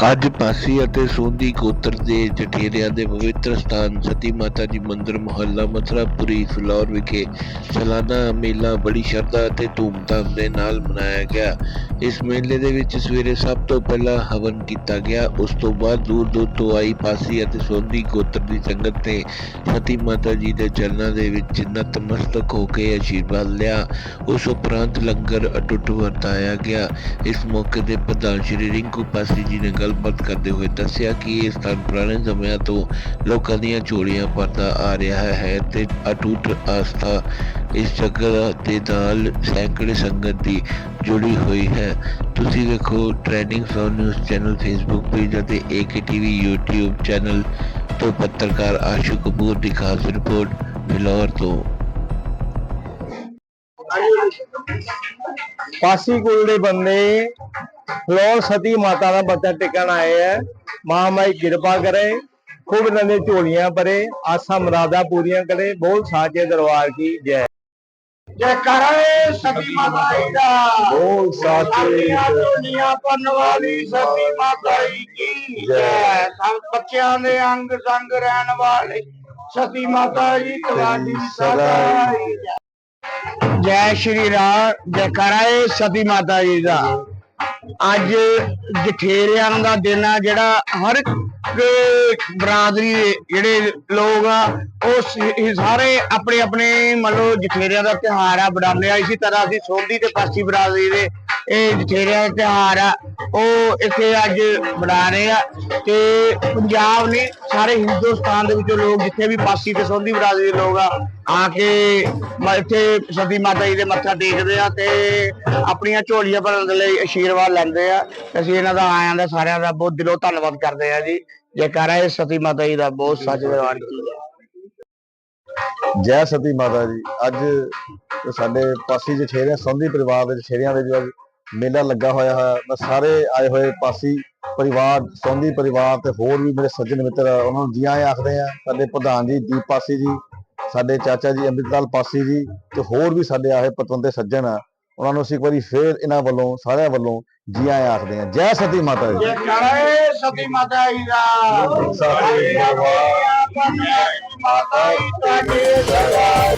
ਅੱਜ ਪਾਸੀ ਅਤੇ ਸੋਂਦੀ ਗੋਤਰ ਦੇ ਜਠੇਰਿਆਂ ਦੇ ਪਵਿੱਤਰ ਸਥਾਨ ਸਤੀ ਮਾਤਾ ਜੀ ਮੰਦਿਰ ਮੁਹੱਲਾ ਮਥੁਰਾਪੁਰੀ, ਫਲੌਰ ਵਿਖੇ ਸਾਲਾਨਾ ਮੇਲਾ ਬੜੀ ਸ਼ਰਧਾ ਅਤੇ ਧੂਮਧਾਮ ਦੇ ਨਾਲ ਮਨਾਇਆ ਗਿਆ। ਇਸ ਮੇਲੇ ਦੇ ਵਿੱਚ ਸਵੇਰੇ ਸਭ ਤੋਂ ਪਹਿਲਾਂ ਹਵਨ ਕੀਤਾ ਗਿਆ, ਉਸ ਤੋਂ ਬਾਅਦ ਦੂਰ ਦੂਰ ਤੋਂ ਆਈ ਪਾਸੀ ਅਤੇ ਸੋਂਦੀ ਗੋਤਰ ਦੀ ਸੰਗਤ ਨੇ ਸਤੀ ਮਾਤਾ ਜੀ ਦੇ ਚਰਨਾਂ ਦੇ ਵਿੱਚ ਨਤਮਸਤਕ ਹੋ ਕੇ ਆਸ਼ੀਰਵਾਦ ਲਿਆ। ਉਸ ਉਪਰੰਤ ਲੰਗਰ ਅਟੁੱਟ ਵਰਤਾਇਆ ਗਿਆ। ਇਸ ਮੌਕੇ ਤੇ ਪ੍ਰਧਾਨ ਸ਼੍ਰੀ ਰਿੰਕੂ ਪਾਸੀ ਜੀ ਨੇ ਗੱਲਬਾਤ ਕਰਦੇ ਹੋਏ ਦੱਸਿਆ ਕਿ ਇਹ ਸਥਾਨ ਪੁਰਾਣੇ ਸਮਿਆਂ ਤੋਂ ਲੋਕਾਂ ਦੀਆਂ ਝੋਲੀਆਂ ਭਰਦਾ ਆ ਰਿਹਾ ਹੈ ਤੇ ਅਟੁੱਟ ਆਸਥਾ ਇਸ ਜਗ੍ਹਾ ਦੇ ਨਾਲ ਸੈਂਕੜੇ ਸੰਗਤ ਦੀ ਜੁੜੀ ਹੋਈ ਹੈ। ਤੁਸੀਂ ਦੇਖੋ trending floor news channel Facebook page ਅਤੇ ਏਕੇਟੀਵੀ YouTube ਚੈਨਲ ਤੋਂ ਪੱਤਰਕਾਰ ਆਸ਼ੂ ਕਪੂਰ ਦੀ ਖਾਸ ਰਿਪੋਰਟ ਫਿਲੌਰ ਤੋਂ। ਪਾਸੀ ਕੁਲ ਦੇ ਬੰਦੇ ਫਲੋਰ ਸਤੀ ਮਾਤਾ ਦਾ ਬੱਚਾ ਟਿਕਣ ਆਏ ਹੈ। ਮਾਂ ਮਾਈ ਕਿਰਪਾ ਕਰੇ ਖੂਬ ਨੰਦੇ ਝੋਲੀਆਂ ਭਰੇ ਆਸਾ ਮੁਰਾਦਾ ਪੂਰੀਆਂ ਕਰੇ। ਬੋਲ ਸਾਚੇ ਦਰਬਾਰ ਕੀ ਜੈ। ਜੈ ਕਰੇ ਸਤੀ ਮਾਤਾ ਜੀ ਦਾ। ਬੋਲ ਸਾਚੇ ਦੁਨੀਆ ਪਨ ਵਾਲੀ ਸਤੀ ਮਾਤਾ ਜੀ ਕੀ ਜੈ। ਸਭ ਬੱਚਿਆਂ ਦੇ ਅੰਗ ਸੰਗ ਰਹਿਣ ਵਾਲੇ ਸਤੀ ਮਾਤਾ ਜੀ ਤੁਹਾਡੀ ਸਦਾ ਜੈ ਸ਼੍ਰੀ ਰਾਮ ਜੈ ਕਰੇ ਸਤੀ ਮਾਤਾ ਜੀ ਦਾ। ਅੱਜ ਜਠੇਰਿਆਂ ਦਾ ਦਿਨ ਆ ਜਿਹੜਾ ਹਰ ਇੱਕ ਬਰਾਦਰੀ ਦੇ ਜਿਹੜੇ ਲੋਕ ਆ, ਉਹ ਸਾਰੇ ਆਪਣੇ ਆਪਣੇ ਮੰਨ ਲਓ ਜਠੇਰਿਆਂ ਦਾ ਤਿਉਹਾਰ ਆ ਬਣਾਉਂਦੇ ਆ ਇਸੇ ਤਰ੍ਹਾਂ ਅਸੀਂ ਸੋਢੀ ਤੇ ਪਾਸੀ ਬਰਾਦਰੀ ਦੇ ਇਹ ਜਠੇਰਿਆਂ ਦਾ ਤਿਉਹਾਰ ਆ, ਉਹ ਇੱਥੇ ਅੱਜ ਬਣਾ ਰਹੇ ਆ ਤੇ ਪੰਜਾਬ ਨੇ ਸਾਰੇ ਹਿੰਦੁਸਤਾਨ ਦੇ ਵਿੱਚੋਂ ਲੋਕ ਜਿੱਥੇ ਵੀ ਪਾਸੀ ਤੇ ਸੋਢੀ ਬਰਾਦਰੀ ਦੇ ਲੋਕ ਆ ਆ ਕੇ ਇੱਥੇ ਸਤੀ ਮਾਤਾ ਜੀ ਦੇ ਮੱਥਾ ਟੇਕਦੇ ਆ ਤੇ ਆਪਣੀਆਂ ਝੋਲੀਆਂ ਭਰਨ ਦੇ ਲਈ ਆਸ਼ੀਰਵਾਦ ਲੈਂਦੇ ਆ। ਤੇ ਅਸੀਂ ਇਹਨਾਂ ਦਾ ਆਇਆਂ ਦਾ ਸਾਰਿਆਂ ਦਾ ਬਹੁਤ ਦਿਲੋਂ ਧੰਨਵਾਦ ਕਰਦੇ ਆ ਜੀ। ਜੈਕਾਰਾ ਇਹ ਸਤੀ ਮਾਤਾ ਜੀ ਦਾ ਬਹੁਤ ਸੱਚ ਦਰਬਾਰ ਕੀ ਜੈ ਸਤੀ ਮਾਤਾ ਜੀ। ਅੱਜ ਸਾਡੇ ਪਾਸੀ ਜਠੇਰਿਆਂ ਸੰਧੀ ਪਰਿਵਾਰ ਦੇ ਜਠੇਰਿਆਂ ਦੇ ਜੋ ਮੇਲਾ ਲੱਗਾ ਹੋਇਆ ਹੈ। ਮੈਂ ਸਾਰੇ ਆਏ ਹੋਏ ਪਾਸੀ ਪਰਿਵਾਰ ਸੰਧੀ ਪਰਿਵਾਰ ਤੇ ਹੋਰ ਵੀ ਮੇਰੇ ਸੱਜਣ ਮਿੱਤਰ ਉਹਨਾਂ ਨੂੰ ਜੀ ਆਇਆਂ ਆਖਦੇ ਆ ਸਾਡੇ ਪ੍ਰਧਾਨ ਜੀ ਦੀਪ ਪਾਸੀ ਜੀ ਸਾਡੇ ਚਾਚਾ ਜੀ ਅੰਮ੍ਰਿਤਲਾਲ ਪਾਸੀ ਜੀ ਤੇ ਹੋਰ ਵੀ ਸਾਡੇ ਆਏ ਪਤਵੰਤੇ ਸੱਜਣ ਆ ਉਹਨਾਂ ਨੂੰ ਅਸੀਂ ਇੱਕ ਵਾਰੀ ਫੇਰ ਇਹਨਾਂ ਵੱਲੋਂ ਸਾਰਿਆਂ ਵੱਲੋਂ ਜੀ ਆਇਆਂ ਆਖਦੇ ਆ। ਜੈ ਸਤੀ ਮਾਤਾ ਜੀ ਸਤੀ ਮਾਤਾ ਜੀ ਦਾ। ਸਤਿ ਅਕਾਲ। ਮਾਤਾ ਜੀ ਸਦਾ